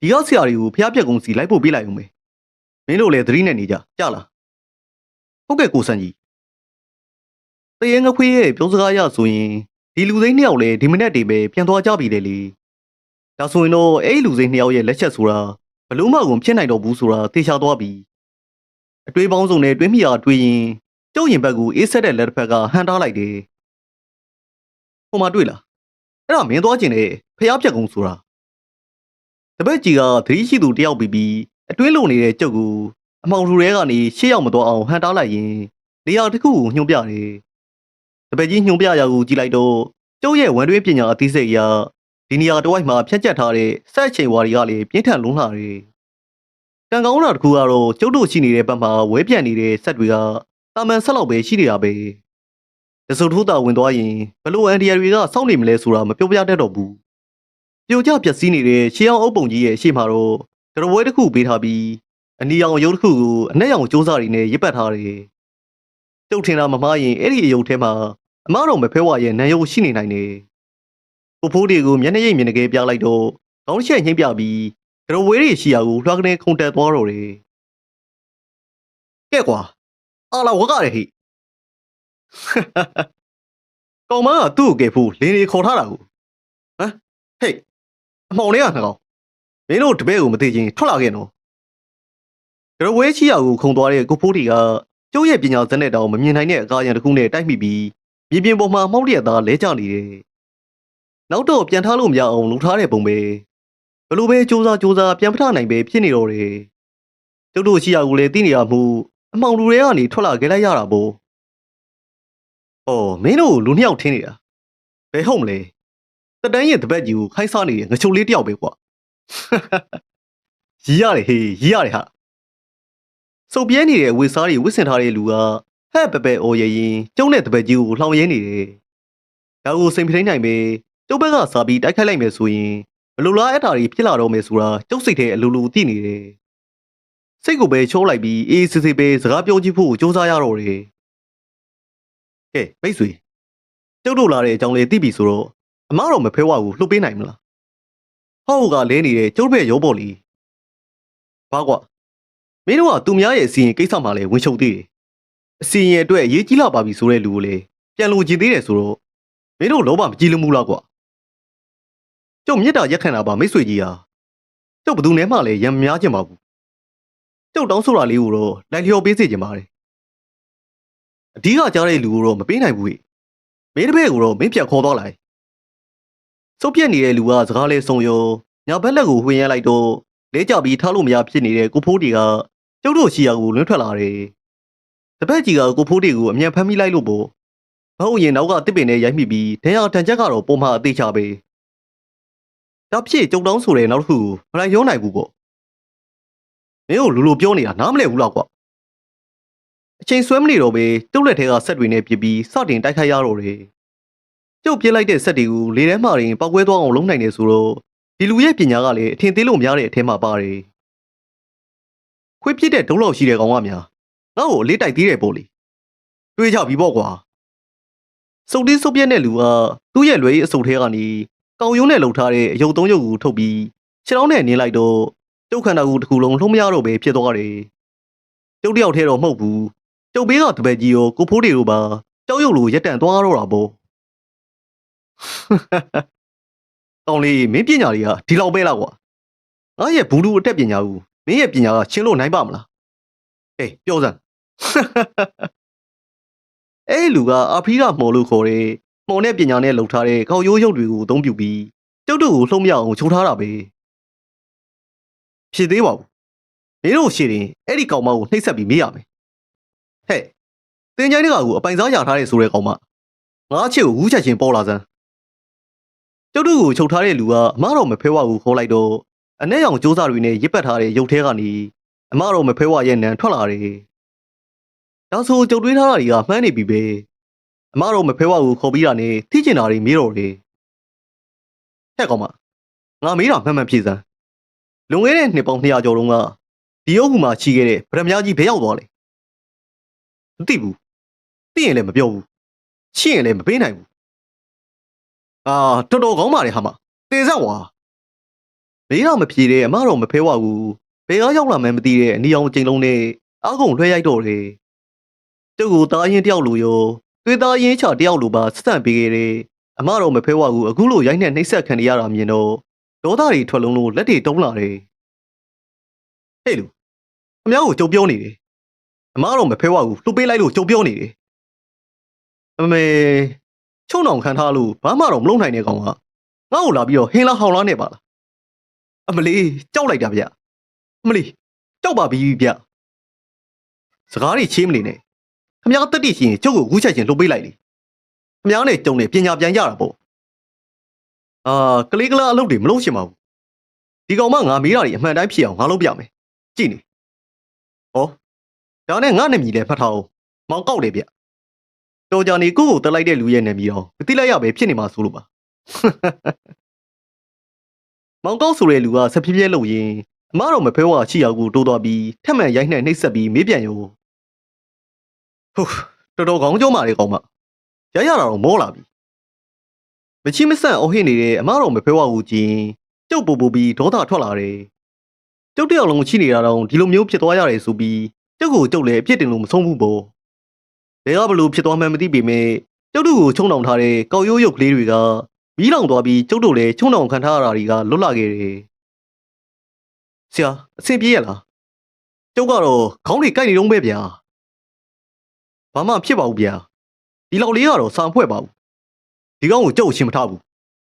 ဒီရောက်ဆရာတွေကိုဖျားပြက်ကုန်းစီလိုက်ဖို့ပြေးလိုက်အောင်မေမင်းတို့လည်းသတိနဲ့နေကြကြလားဟုတ်ကဲ့ကိုစံကြီးတရေငခွေးရဲ့ပြောစကားရဆိုရင် ဒီလူစိမ်းနှစ်ယောက်လည်းဒီမနေ့တည်းပဲပြန်သွားကြပြီလေလေဒါဆိုရင်တော့အဲ့ဒီလူစိမ်းနှစ်ယောက်ရဲ့လက်ချက်ဆိုတာဘလို့မှကုန်ဖြစ်နိုင်တော့ဘူးဆိုတာသိချသွားပြီအတွေးပေါင်းစုံနဲ့တွေးမိရာတွေးရင်ကျုပ်ရင်ဘက်ကိုအေးဆက်တဲ့လက်တစ်ဖက်ကဟန်ထားလိုက်တယ်ဟိုမှာတွေ့လားအဲ့ဒါမင်းသွားကျင်တဲ့ဖျားပြက်ကုန်းဆိုတာတပည့်ကြီးကသတိရှိသူတယောက်ပြီးပြီးအတွင်းလုံနေတဲ့ကျုပ်ကိုအမောင်ထူထဲကနေရှေ့ရောက်မသွားအောင်ဟန်တားလိုက်ရင်နေရာတစ်ခုကိုညှို့ပြတယ်တ ပည့်ကြီးညှို့ပြရာကိုကြည့်လိုက်တော့ကျုပ်ရဲ့ဝန်တွင်းပညာအသိစိတ်အရဒီနေရာတစ်ဝိုက်မှာဖြတ်ကျက်ထားတဲ့ဆက်ချိန်ဝါတွေကလည်းပြင်းထန်လုံးလာတယ်ကံကောင်းတာတစ်ခုကတော့ကျုပ်တို့ရှိနေတဲ့ဘက်မှာဝဲပြန်နေတဲ့ဆက်တွေကတာမန်ဆက်လောက်ပဲရှိနေတာပဲတစုံထိုးတာဝင်သွားရင်ဘလို့အန်ဒီယာတွေကစောင့်နေမလဲဆိုတာမပြောပြတတ်တော့ဘူးပြိုကျပျက်စီးနေတဲ့ရှေးအောင်အုပ်ပုံကြီးရဲ့အရှိမတော့ကရပွဲတစ်ခုပေးထားပြီးအနီရောင်ရုပ်တစ်ခုကိုအနက်ရောင်စူးစမ်းတွေနဲ့ရစ်ပတ်ထားတယ်တုတ်ထင်တာမမှားရင်အဲ့ဒီအယုတ်ထဲမှာ အမားတော်မဖဲဝါရဲ့နံရုပ်ရှိနေနိုင်တယ်ကိုဖိုးတွေကိုမျက်နှာရိပ်မျက်နှာကဲပြလိုက်တော့ခေါင်းချက်ညှိမ့်ပြပြီးကရဝဲတွေရှိရာကိုလွှာကနေခုန်တက်သွားတော့တယ်ကဲကွာအာလာဝကရဟိကောင်မကသူ့ကိုကယ်ဖို့လင်းလေးခေါ်ထားတာကိုဟမ်ဟေးအမောင်လေးကနှကောင်မင်းတို့တပည့်ကိုမသိချင်းထွက်လာခဲ့နော်ကြရဝဲချီယာကိုခုံသွားတဲ့ကိုဖိုးတီကကျုပ်ရဲ့ပညာစက်နဲ့တောင်မမြင်နိုင်တဲ့အကားရံတစ်ခုနဲ့တိုက်မိပြီး မြေပြင်ပေါ်မှာမှောက်လျက်သားလဲကျနေတယ်နောက်တော့ပြန်ထားလို့မရအောင်လှူထားတဲ့ပုံပဲဘလို့ပဲစူးစမ်းစူးစမ်းပြန်ဖထနိုင်ပဲဖြစ်နေတော့တယ်ကျုပ်တို့ချီယာကိုလည်းသိနေရမှုအမောင်လူတွေကနေထွက်လာခဲ့လိုက်ရတာပေါ့။အော်မင်းတို့လူနှစ်ယောက်ထင်းနေတာ။ဘယ်ဟုတ်မလဲ။တတန်းရဲ့တပတ်ကြီးကိုခိုင်းစားနေတဲ့ငချုံလေးတယောက်ပဲကွာ။ရီးရတယ်ဟေးရီးရတယ်ဟာ။စုပ်ပြဲနေတဲ့ဝစ်စားတွေဝစ်စင်ထားတဲ့လူက ဟဲ့ပပအော်ရရင်ကျုံတဲ့တပတ်ကြီးကိုလှောင်ရဲနေတယ်။ဒါကိုစိန်ဖိနိုင်ပဲကျုပ်ဘက်ကစားပြီးတိုက်ခိုက်လိုက်မယ်ဆိုရင်ဘလို့လားအဲ့တာတွေဖြစ်လာတော့မယ်ဆိုတာကျုပ်စိတ်ထဲအလိုလိုသိနေတယ်။စိတ်ကိုပဲချိုးလိုက်ပြီးအေးစစ်စစ်ပဲစကားပြောကြည့်ဖို့စူးစမ်းရတော့တယ်။ကဲမိတ်ဆွေကျုပ်တို့လာတဲ့အကြောင်းလေးသိပြီဆိုတော့အမားတော့မဖဲဝါဘူးလှုပ်ပေးနိုင်မလားဟောက်ကလဲနေတဲ့ကျုပ်ဘက်ရောပေါ်လီဘာကွာမင်းတို့ကသူများရဲ့အစီရင်ကိစ္စမှလည်းဝင်ချုပ်သေးတယ် အစီရင်အတွက်အရေးကြီးလာပါပြီဆိုတဲ့လူကိုလည်းပြန်လို့ကျင်သေးတယ်ဆိုတော့မင်းတို့လောဘမကြည့်လို့မူလားကွာကျုပ်မြစ်တာရက်ခံတာပါမိတ်ဆွေကြီးဟာကျုပ်ဘယ်သူနဲ့မှလည်းရံမများချင်ပါဘူးကျုပ်တောင်းဆိုတာလေးကိုတော့လိုက်လျော်ပေးစေချင်ပါတယ်အဓိကကြားတဲ့လူကိုတော့မပေးနိုင်ဘူးဟဲ့မင်းတစ်ဖက်ကိုတော့မင်းပြန်ခေါ်သွားလိုက်စုပ်ပြက်နေတဲ့လူကစကားလဲဆုံရောညာဘက်လက်ကိုဝှင်ရလိုက်တော့လဲကြပြီးထားလို့မရဖြစ်နေတဲ့ကိုဖိုးတီကကျုပ်တို့ရှိရာကိုလွှင့်ထွက်လာတယ်။ တပည့်ကြီးကကိုဖိုးတီကိုအမြန်ဖမ်းမိလိုက်လို့ပေါ့။မဟုတ်ရင်နောက်ကတစ်ပင်နဲ့ရိုက်မိပြီးဒဏ်ရာတန်ချက်ကတော့ပုံမှန်အသေးချပဲ။ဒါဖြစ်ကျုံတောင်းဆိုတဲ့နောက်တစ်ခုမလိုက်ရောနိုင်ဘူးပေါ့။မင်းတို့လူလိုပြောနေတာနားမလည်ဘူးလားကွာ။အချိန်ဆွဲမနေတော့ပဲကျုပ်လက်ထဲကဆက်တွေနဲ့ပြစ်ပြီးစတင်တိုက်ခိုက်ရတော့တယ်။ကျုပ်ပြစ်လိုက်တဲ့ဆက်တွေကိုလေထဲမှာရင်ပောက်ကွဲသွားအောင်လုပ်နိုင်တယ်ဆိုတော့ဒီလူရဲ့ပညာကလည်းအထင်သေးလို့များတဲ့အထက်မှာပါတယ်။ခွေးပြစ်တဲ့ဒုံးလောက်ရှိတဲ့ကောင်ကများ ငါ့ကိုအလေးတိုက်သေးတယ်ပေါ့လေ။တွေးကြပြီပေါ့ကွာ။စုပ်တီးစုပ်ပြက်တဲ့လူကသူ့ရဲ့လွယ်ရေးအစုပ်ထဲကနေကောင်ယုံနဲ့လှုပ်ထားတဲ့အယုတ်သုံးယုတ်ကိုထုတ်ပြီးခြေထောက်နဲ့နင်းလိုက်တော့ကျုပ်ခန္ဓာကိုယ်တစ်ခုလုံးလှုံးမရတော့ပဲဖြစ်သွားတယ်။ကျုပ်တယောက်ထဲတော့မဟုတ်ဘူး။ကျုပ်ဘေးကတပည့်ကြီးရောကိုဖိုးတွေတို့ပါကြောက်ရွံ့လို့ရက်တန့်သွားတော့တာပေါ့။ကောင်းလေးမင်းပညာတွေကဒီလောက်ပဲလားကွာငါရဲ့ဘူးလူအတက်ပညာကိုမင်းရဲ့ပညာကရှင်းလို့နိုင်ပါမလားအေးပြောစမ်း အဲ့လူကအာဖရီကမော်လို့ခေါ်တဲ့မော်နဲ့ပညာနဲ့လှုပ်ထားတဲ့ကောက်ရိုးရုပ်တွေကိုအသုံးပြုပြီးကျုပ်တို့ကိုလှုံ့မရအောင်ချုပ်ထားတာပဲဖြစ်သေးပါဘူးမင်းတို့ရှည်ရင်အဲ့ဒီကောင်မကိုနှိပ်စက်ပြီးမေးရမယ်ဟဲ့တင်ချိုင်းတကကိုအပိုင်စားရထားတဲ့ဆိုတဲ့ကောင်မငါချစ်ကိုဝူးချက်ချင်းပေါ်လာစမ်းကျုပ်တို့ကိုချုပ်ထားတဲ့လူကအမတော်မဖဲဝါကိုခေါ်လိုက်တော့အ내ရောင်စူးစားတွေနဲ့ရစ်ပတ်ထားတဲ့ရုပ်ထဲကနေအမတော်မဖဲဝါရဲ့နံထွက်လာတယ်။ ဒါဆိုကြုတ်တွေးထားတာတွေကမှန်းနေပြီပဲ။အမတော်မဖဲဝါကိုခေါ်ပြီးတာနဲ့သိကျင်တာတွေမေးတော့တယ်။ဟဲ့ကောင်မငါမေးတာမှန်မှန်ဖြေစမ်း။လွန်ခဲ့တဲ့နှစ်ပေါင်း200ကျော်တုန်းကဒီအုပ်ကူမှာချီခဲ့တဲ့ဗရမ ्या ကြီးဘယ်ရောက်သွားလဲ။မသိဘူး။သိရင်လည်းမပြောဘူး။ချစ်ရင်လည်းမပေးနိုင်ဘူးအာတော်တော်ကောင်းပါလေဟာမတေဆက်ဝါမေးတော့မဖြေတဲ့အမတော့မဖဲဝဘူးဘယ်ကရောက်လာမှန်းမသိတဲ့အနီအောင်ကျိန်လုံးနဲ့အားကုန်လွှဲရိုက်တော့တယ် ကျုပ်ကိုတားရင်တယောက်လိုရောသွေးသားရင်ချတယောက်လိုပါဆက်ဆံပေးခဲ့တယ်အမတော့မဖဲဝဘူးအခုလိုရိုက်နဲ့နှိပ်စက်ခံရရတာမြင်တော့ဒေါသတွေထွက်လုံးလို့လက်တွေတုံးလာတယ်ဟေးလူအများကိုကြုံပြောနေတယ်အမတော့မဖဲဝဘူးလှုပ်ပေးလိုက်လို့ကြုံပြောနေတယ်အမေချုံအောင်ခံထားလို့ဘာမှတော့မလုပ်နိုင်တဲ့ကောင်ကငါ့ကိုလာပြီးတော့ဟင်းလားဟောင်းလားနဲ့ပါလားအမလေးကြောက်လိုက်တာဗျအမလေးကြောက်ပါပြီဗျစကားတွေချင်းမနေနဲ့ ခမ ्या တက်တိရှိရင်ကျုပ်ကိုကူးချက်ချင်းလှုပ်ပေးလိုက်လေခမ ्या နဲ့တုံနဲ့ပညာပြန်ရတာပေါ့အာကလေးကလာအလုပ်တွေမလုပ်ချင်ပါဘူးဒီကောင်မငါမေးတာတွေအမှန်တိုင်းဖြစ်အောင်ငါလုပ်ပြမယ်ကြည့်နေဟောဒါနဲ့ငါနဲ့မြည်လဲဖတ်ထားအောင်မောင်ကောက်တယ်ဗျတော်ကြနေကိုယ့်ကိုတက်လိုက်တဲ့လူရဲ့နာမည်တော့မသိလိုက်ရပဲဖြစ်နေမှာဆိုလို့ပါမောင်ကောက်ဆိုတဲ့လူကဆက်ဖြည်းဖြည်းလှုပ်ရင်းအမတော်မဖဲဝါချီရောက်ကိုတိုးသွားပြီးထက်မှန်ရိုက်နှက်နှိပ်စက်ပြီးမေးပြန်ရော ဟုတ်တော်တော်ကောင်းကြောမာတယ်ကောင်းမရရတာတော့မောလာပြီမချိမဆန့်အဟိနေတဲ့အမတော်မဖဲဝါကိုကြည့်ရင်ကျုပ်ပူပူပြီးဒေါသထွက်လာတယ်ကျုပ်တယောက်လုံးချိနေတာတော့ဒီလိုမျိုးဖြစ်သွားရတယ်ဆိုပြီးကျုပ်ကိုကျုပ်လည်းအပြစ်တင်လို့မဆုံးဘူးပေါ့ဘယ်ကဘလို့ဖြစ်သွားမှန်းမသိပေမဲ့ကျုပ်တို့ကိုချုံနှောင်ထားတဲ့ကောက်ရိုးရုပ်ကလေးတွေကမီးလောင်သွားပြီးကျုပ်တို့လည်းချုံနှောင်ခံထားရတာတွေကလွတ်လာခဲ့တယ်။ဆရာအဆင်ပြေရလား။ကျုပ်ကတော့ခေါင်းတွေကိုက်နေတော့ပဲဗျာ။ ဘာမှဖြစ်ပါဘူးဗျာ။ဒီလောက်လေးကတော့စာဖွဲ့ပါဘူး။ဒီကောင်ကိုကျုပ်အချင်းမထားဘူး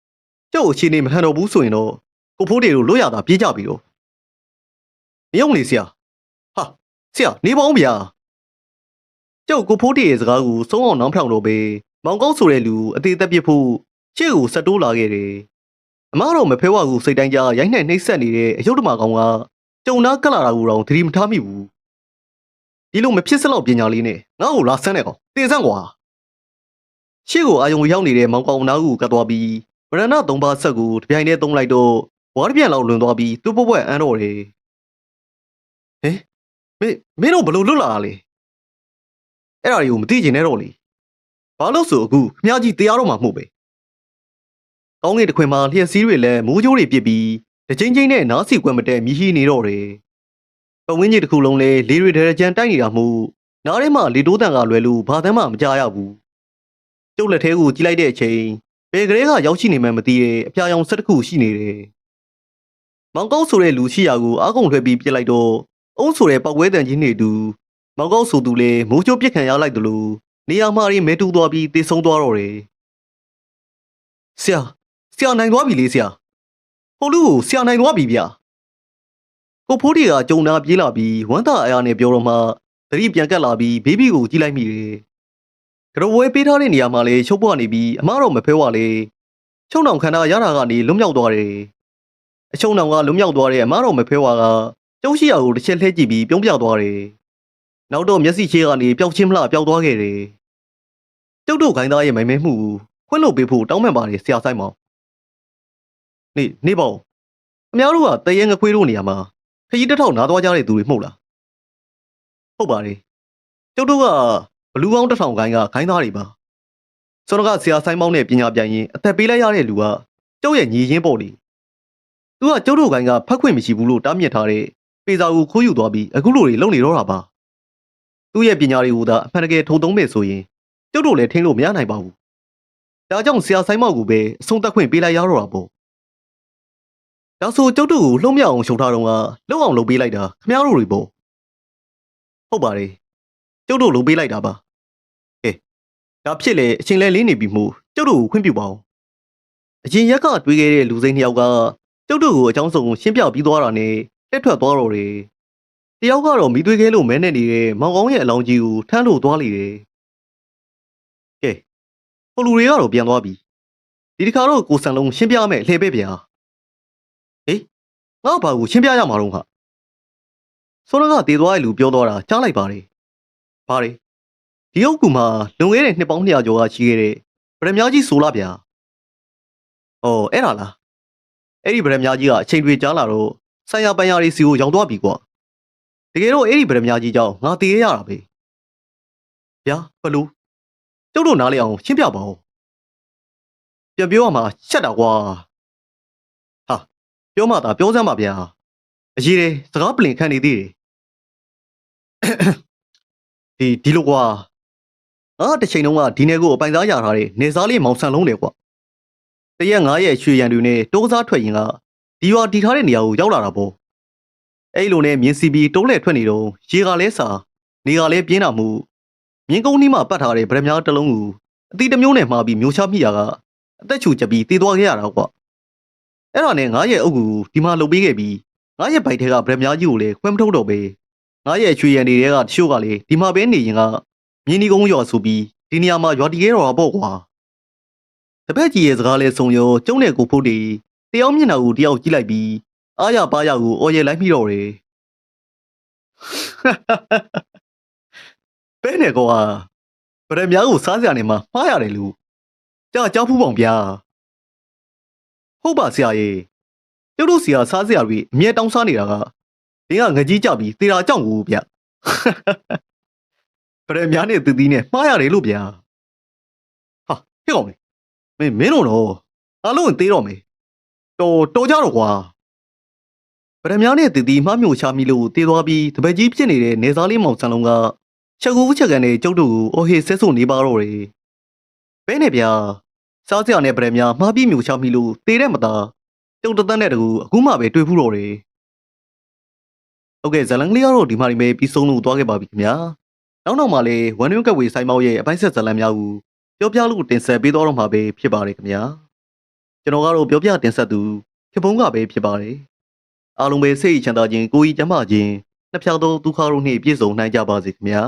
။ကျုပ်အချင်းနေမဟန်တော့ဘူးဆိုရင်တော့ကိုဖိုးတွေကိုလွတ်ရတာပြေးကြပြီတော့။မယုံလေဆရာ။ဟာဆရာနေပါဦးဗျာ။ကျုပ်ကိုဖိုးတီရဲ့စကားကိုစုံအောင်နောင်းဖြောင်တော့ပဲမောင်ကောက်ဆိုတဲ့လူအသေးသက်ပြစ်ဖို့ရှေ့ကိုဆက်တိုးလာခဲ့တယ်။အမတော့မဖဲဝါကိုစိတ်တိုင်းကြရိုက်နှက်နှိပ်စက်နေတဲ့အယုဒ္ဓမာကောင်ကကြုံနာကက်လာတာကိုတော့သတိမထားမိဘူး။ ဒီလိုမဖြစ်စလောက်ပညာလေးနဲ့ငါ့ကိုလာဆန်းတဲ့ကောင်တင်ဆန်းကွာ။ရှေ့ကိုအာယုံရောက်နေတဲ့မောင်ကောင်နားကိုကတ်သွားပြီးဗရဏသုံးပါးဆက်ကိုတပြိုင်တည်းသုံးလိုက်တော့ဝါးတစ်ပြန်လောက်လွန်သွားပြီးသူ့ပွက်ပွက်အန်းတော့တယ်။ဟင်မင်းမင်းတို့ဘလို့လွတ်လာတာလဲ။အဲ့ဒါတွေကိုမသိကျင်နဲ့တော့လေဘာလို့ဆိုအခုခမကြီးတရားတော့မှမဟုတ်ပဲကောင်းကင်တစ်ခွင်မှာလျှက်စီးတွေလည်းမိုးကြိုးတွေပြစ်ပြီးတစ်ချင်းချင်းနဲ့နားစီကွက်မတက်မြည်ရှိနေတော့တယ် ပဝင်းကြီးတစ်ခုလုံးလည်းလေတွေဒရကြံတိုက်နေတာမှုနားထဲမှာလေတိုးတန်ကလွယ်လို့ဘာသမ်းမှမကြားရဘူးကျုပ်လက်ထဲကိုကြည့်လိုက်တဲ့အချိန်ဘယ်ကလေးကရောက်ရှိနေမှန်းမသိတဲ့အပြာရောင်ဆက်တစ်ခုရှိနေတယ်မောင်ကောက်ဆိုတဲ့လူရှိရာကိုအားကုန်လွှဲပြီးပြစ်လိုက်တော့အုံးဆိုတဲ့ပောက်ဝဲတန်ကြီးနေတူမောင်ကောက်ဆိုသူလည်းမိုးကြိုးပြစ်ခံရလိုက်တယ်လို့နေရာမှာရင်မဲတူသွားပြီးတေဆုံးသွားတော့တယ်ဆရာဆရာနိုင်သွားပြီလေဆရာဟိုလူကိုဆရာနိုင်သွားပြီဗျ ကိုဖိုးတီကကြုံနာပြေးလာပြီးဝမ်းသာအားရနဲ့ပြောတော့မှသတိပြန်ကပ်လာပြီးဘေဘီကိုကြည့်လိုက်မိတယ်ကရဝဲပေးထားတဲ့နေရာမှာလေချုပ်ပွားနေပြီးအမားတော့မဖဲဝါလေချုံနောင်ခန္ဓာရတာကနေလွတ်မြောက်သွားတယ်အချုံနောင်ကလွတ်မြောက်သွားတဲ့အမားတော့မဖဲဝါကကျုပ်ရှိရာကိုတစ်ချက်လှည့်ကြည့်ပြီးပြုံးပြသွားတယ်နောက်တော့မျက်စိချေကနေပျောက်ချင်းမလားပျောက်သွားခဲ့တယ်ကျုပ်တို့ခိုင်းသားရဲ့မိုင်မဲမှုခွင့်လို့ပေးဖို့တောင်းပန်ပါတယ်ဆရာဆိုင်မောင်နေနေပေါ့အများတို့ကတရေငခွေးတို့နေရာမှာ ခကြီးတစ်ထောက်နားသွားကြတဲ့သူတွေမဟုတ်လားဟုတ်ပါတယ်ကျုပ်တို့ကဘလူးပေါင်းတစ်ထောင်ခိုင်းကခိုင်းသားတွေပါစောတော့ကဆရာဆိုင်မောင်နဲ့ပညာပြန်ရင်အသက်ပေးလိုက်ရတဲ့လူကကျုပ်ရဲ့ညီရင်းပေါ့လေသူကကျုပ်တို့ခိုင်းကဖတ်ခွင့်မရှိဘူးလို့တားမြစ်ထားတဲ့ပေစာကိုခိုးယူသွားပြီးအခုလိုတွေလုပ်နေတော့တာပါသူ့ရဲ့ပညာတွေကိုသာအမှန်တကယ်ထုံသုံးမယ်ဆိုရင်ကျုပ်တို့လည်းထင်းလို့မရနိုင်ပါဘူးဒါကြောင့်ဆရာဆိုင်မောက်ကိုပဲအဆုံးသတ်ခွင့်ပေးလိုက်ရတော့တာပေါ့ ဒါဆိုကျုပ်တို့ကိုလှုံ့မြောက်အောင်ရှုံထားတော့ကလုံအောင်လုပ်ပေးလိုက်တာခမရတို့တွေပေါ့ဟုတ်ပါတယ်ကျုပ်တို့လုပ်ပေးလိုက်တာပါဟဲ့ဒါဖြစ်လေအချိန်လဲလေးနေပြီမို့ကျုပ်တို့ကိုခွင့်ပြုပါအောင်အရင်ရက်ကတွေးခဲ့တဲ့လူစိမ်းတစ်ယောက်ကကျုပ်တို့ကိုအကြောင်းစုံရှင်းပြပြီးသွားတာနဲ့လက်ထွက်သွားတော့တယ်တယောက်ကတော့မိသွေးခဲလို့မဲနေနေတဲ့မောင်ကောင်းရဲ့အလောင်းကြီးကိုထမ်းလို့သွားလိတယ်ကဲဟိုလူတွေကတော့ပြန်သွားပြီဒီတစ်ခါတော့ကိုစံလုံးရှင်းပြမယ်လှည့်ပဲ့ဗျာဟေး ငါ့ဘာကိုရှင်းပြရမှာတော့ခါဆိုတော့ကတည်သွားတဲ့လူပြောတော့တာကြားလိုက်ပါတယ်ဘာတွေဒီဟုတ်ကူမှာလွန်ခဲ့တဲ့နှစ်ပေါင်း200ကျော်ကရှိခဲ့တဲ့ဗရမကြီးဆိုလာဗျာ။အော်အဲ့ဒါလား။အဲ့ဒီဗရမကြီးကအချိန်တွေကြာလာတော့ဆိုင်ရပန်ရတွေစီကိုရောက်သွားပြီကွာ။တကယ်တော့အဲ့ဒီဗရမကြီးကြောင့်ငါတည်ရရတာပဲ။ဗျာဘလို့တုတ်တော့နားလေအောင်ရှင်းပြပါဦး။ပြန်ပြောရမှာချက်တာကွာ ပြောမှသာပြောစမ်းပါဗျာအရေးတယ်စကားပလင်ခံနေသေးတယ်ဒီဒီလိုကွာငါတစ်ချိန်လုံးကဒီနယ်ကိုအပိုင်စားရထားတဲ့နေစားလေးမောင်ဆန်လုံးတယ်ကွာတရက်ငါရဲ့ရွှေရန်တွေနဲ့တိုးစားထွက်ရင်ကဒီရွာတီထားတဲ့နေရာကိုရောက်လာတာပေါ့အဲ့လိုနဲ့မြင်းစီပြီးတိုးလဲထွက်နေတော့ရေကလဲစာနေကလဲပြင်းတာမှုမြင်းကုန်းနီးမှာပတ်ထားတဲ့ဗရမ ्या တစ်လုံးကိုအတီးတစ်မျိုးနဲ့မှားပြီးမျိုးချမိတာကအသက်ချူချက်ပြီးတည်သွားခဲ့ရတာကွာ အဲ့ဒါနဲ့ငါရဲ့အုပ်ကူဒီမှာလုတ်ပေးခဲ့ပြီးငါရဲ့ဘိုက်ထဲကဗရမ ्या ကြီးကိုလည်းခွဲမထုတ်တော့ပဲငါရဲ့ချွေရန်တွေကတချို့ကလည်းဒီမှာပဲနေရင်ကမြင်းဒီကုန်းရွာဆိုပြီးဒီနေရာမှာရွာတီခဲ့တော့တာပေါ့ကွာတပည့်ကြီးရဲ့စကားလဲဆုံရောကျုံးတဲ့ကိုဖို့တီတယောက်မျက်နှာကိုတယောက်ကြည့်လိုက်ပြီးအားရပါးရကိုအော်ရဲလိုက်မိတော့တယ်ပဲနေကွာဗရမ ्या ကိုစားစရာနေမှာမှားရတယ်လူကြာကြောက်ဖူးပေါင်ဗျာ ဟုတ်ပါဆရာကြီးကျုပ်တို့ဆရာစားစရာတွေအမြဲတောင်းစားနေတာကဒင်းကငကြီးကြပြီးသေတာကြောက်ဘူးဗျဗရမ ्या နဲ့တည်တည်နဲ့မှားရတယ်လို့ဗျာဟာဟဲ့ကောင်မင်းမင်းတို့တော့အားလုံးသေးတော့မယ်တော်တော်ကြတော့ကွာဗရမ ्या နဲ့တည်တည်မှမျိုးချမိလို့တေးသွားပြီးတပည့်ကြီးဖြစ်နေတဲ့နေသားလေးမောင်ဆန်လုံးကချက်ကူးချက်ကန်နဲ့ကျုပ်တို့ကိုအော်ဟေဆက်ဆုပ်နေပါတော့တယ်ဘဲနဲ့ဗျာ စားစရာနဲ့ဗရမ ्या မှားပြီးမျိုးချမိလို့တေးတဲ့မသားကျုပ်တသက်နဲ့တကူအခုမှပဲတွေ့ဖူးတော့တယ်ဟုတ်ကဲ့ဇလန်ကလေးကတော့ဒီမှာဒီမဲ့ပြီးဆုံးလို့သွားခဲ့ပါပြီခင်ဗျာနောက်နောက်မှာလည်းဝန်တွင်းကပ်ဝေဆိုင်မောက်ရဲ့အပိုင်းဆက်ဇလန်များကိုပြောပြလို့တင်ဆက်ပေးတော့မှာပဲဖြစ်ပါတယ်ခင်ဗျာကျွန်တော်ကတော့ပြောပြတင်ဆက်သူခေဖုံးကပဲဖြစ်ပါတယ်အားလုံးပဲစိတ်ချမ်းသာခြင်းကိုယ်ကြီးကျန်းမာခြင်းနှစ်ဖြာသောဒုက္ခတို့နှင့်ပြည့်စုံနိုင်ကြပါစေခင်ဗျာ